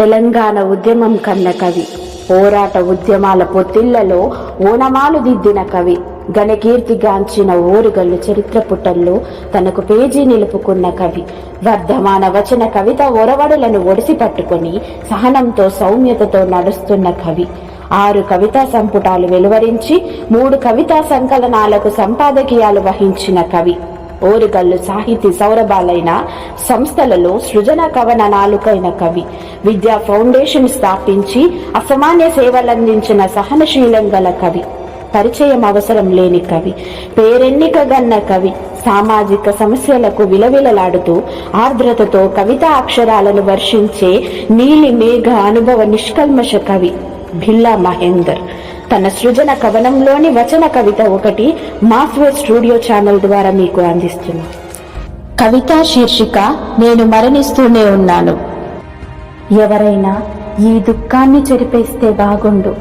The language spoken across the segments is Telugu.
తెలంగాణ ఉద్యమం కన్న కవి. పోరాట ఉద్యమాల పొత్తిళ్ళలో ఓనమాలు దిద్దిన కవి. ఘనకీర్తిగాంచిన ఓరుగల్లు చరిత్ర పుటల్లో తనకు పేజీ నిలుపుకున్న కవి. వర్ధమాన వచన కవిత ఒరవడులను ఒడిసి పట్టుకొని సహనంతో సౌమ్యతతో నడుస్తున్న కవి. ఆరు కవితా సంపుటాలు వెలువరించి మూడు కవితా సంకలనాలకు సంపాదకీయాలు వహించిన కవి. ఓరుగల్లు సాహితీ సౌరభాలైన సంస్థలలో సృజన కవన నాలుకైన కవి. విద్యా ఫౌండేషన్ స్థాపించి అసామాన్య సేవలందించిన సహనశీలం గల కవి. పరిచయం అవసరం లేని కవి. పేరెన్నిక గన్న కవి. సామాజిక సమస్యలకు విలవిలలాడుతూ ఆర్ద్రతతో కవితా అక్షరాలను వర్షించే నీలి మేఘ అనుభవ నిష్కల్మష కవి. భిల్లా మహేందర్. తన సృజన కవనంలోని వచన కవిత ఒకటి మాస్వే స్టూడియో ఛానల్ ద్వారా మీకు అందిస్తున్నా. కవితా శీర్షిక నేను మరణిస్తూనే ఉన్నాను. ఎవరైనా ఈ దుఃఖాన్ని చెరిపేస్తే బాగుండు.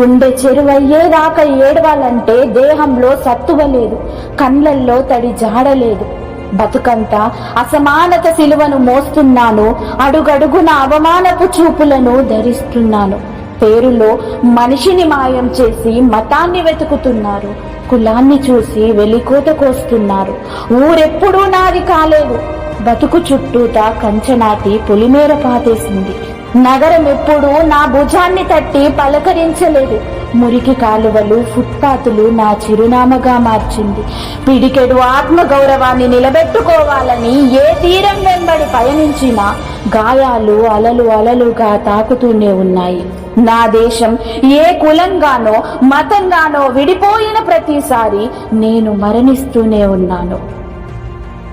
గుండె చెరువయ్యేదాకా ఏడవాలంటే దేహంలో సత్తువ లేదు కండ్లల్లో తడి జాడలేదు. బతుకంతా అసమానత సిలువను మోస్తున్నాను. అడుగడుగున అవమానపు చూపులను ధరిస్తున్నాను. పేరులో మనిషిని మాయం చేసి మతాన్ని వెతుకుతున్నారు. కులాన్ని చూసి వెలికోత కోస్తున్నారు. ఊరెప్పుడూ నాది కాలేదు. బతుకు చుట్టూతా కంచనాటి పొలిమేర పాతేసింది. నగరం ఎప్పుడూ నా భుజాన్ని తట్టి పలకరించలేదు. మురికి కాలువలు ఫుట్పాతులు నా చిరునామగా మార్చింది. పిడికెడు ఆత్మగౌరవాన్ని నిలబెట్టుకోవాలని ఏ తీరం వెంబడి పయనించినా గాయాలు అలలు అలలుగా తాకుతూనే ఉన్నాయి. నా దేశం ఏ కులంగానో మతంగానో విడిపోయిన ప్రతిసారి నేను మరణిస్తూనే ఉన్నాను.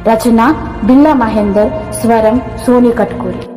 రచన బిల్లా మహేందర్ స్వరం సోని కట్కూరి